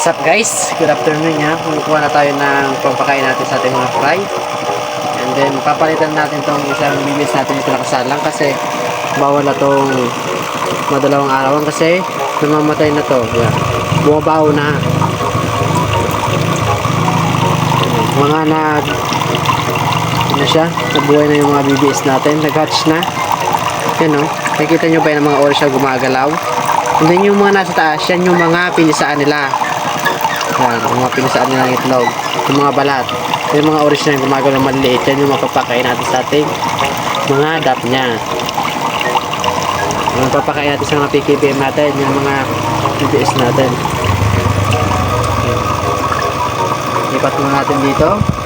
What's up guys? Good afternoon ha. Kumukuha na tayo ng pampakain natin sa ating mga fry. And then papalitan natin tong isang bibis natin dito nakasalang kasi bawal na tong madalawang arawan kasi namamatay na to. Yeah. Bumabaw na. Mga nag ano siya? Nabuhay na yung mga BBS natin. Nag-hatch na. Yan o. Nakikita nyo ba yung mga oras siya gumagalaw? And then yung mga nasa taas, yan yung mga pinisaan nila. Yan, mga pinisaan nila ng itlog. Yung mga balat. Yung mga oras na yung gumagalaw ng maliliit. Yan yung mapapakain natin sa ating mga dap niya. Yung mapapakain natin sa mga PKBM natin. Yung mga BBS natin. Lipat muna natin dito.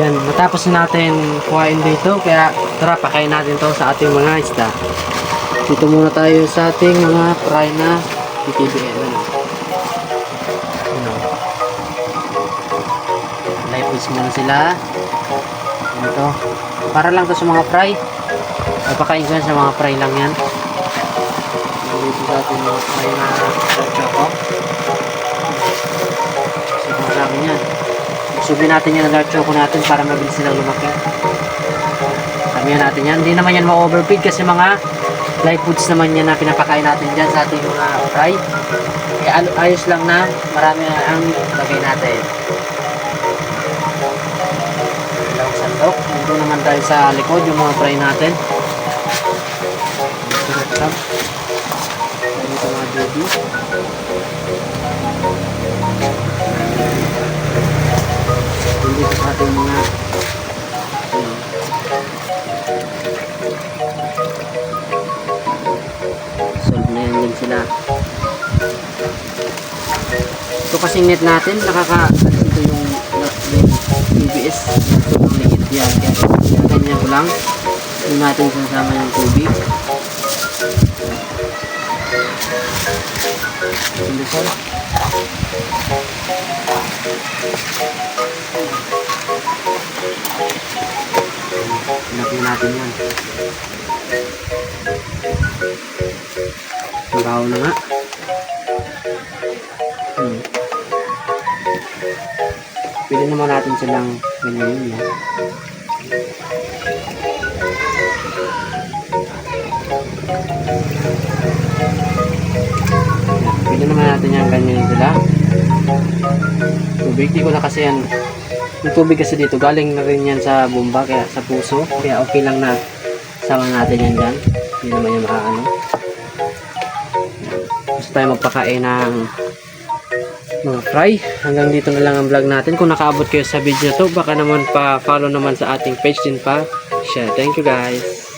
Yan, natapos na natin kuhain dito, kaya tara, pakain natin to sa ating mga isda. Dito muna tayo sa ating mga fry na PTBN. Ano? Ano? Foods muna sila. Ito. Para lang to sa mga fry. Papakain ko sa mga fry lang yan. Dito sa ating mga fry na choco. Sa amin yan. Subi natin yan ang dark choco natin para mabilis silang lumaki. Sabihan natin yan. Hindi naman yan ma-overfeed kasi mga live foods naman yan na pinapakain natin dyan sa ating mga fry. Al- ayos lang na marami ang lagay natin. Dalawang sandok. Dito naman tayo sa likod yung mga fry natin. Dito mga baby. Dito sa ating mga solve na yan din sila. Ito kasing net natin nakaka ito yung na- yung TBS ito yung liit yan. Kaya ganyan ko lang yung natin sasama yung tubig Silikon. Pinapin natin yan. Baho na nga. Hmm. Pili naman natin silang ganyan yun. No? Pili naman natin yung ganyan sila. Tubig, di ko na kasi yan. Yung tubig kasi dito, galing na rin yan sa bomba, kaya sa puso. Kaya okay lang na sama natin yan dyan. Hindi naman yung makaano. Gusto tayo magpakain ng mga fry. Hanggang dito na lang ang vlog natin. Kung nakaabot kayo sa video to, baka naman pa-follow naman sa ating page din pa. Share. Thank you guys.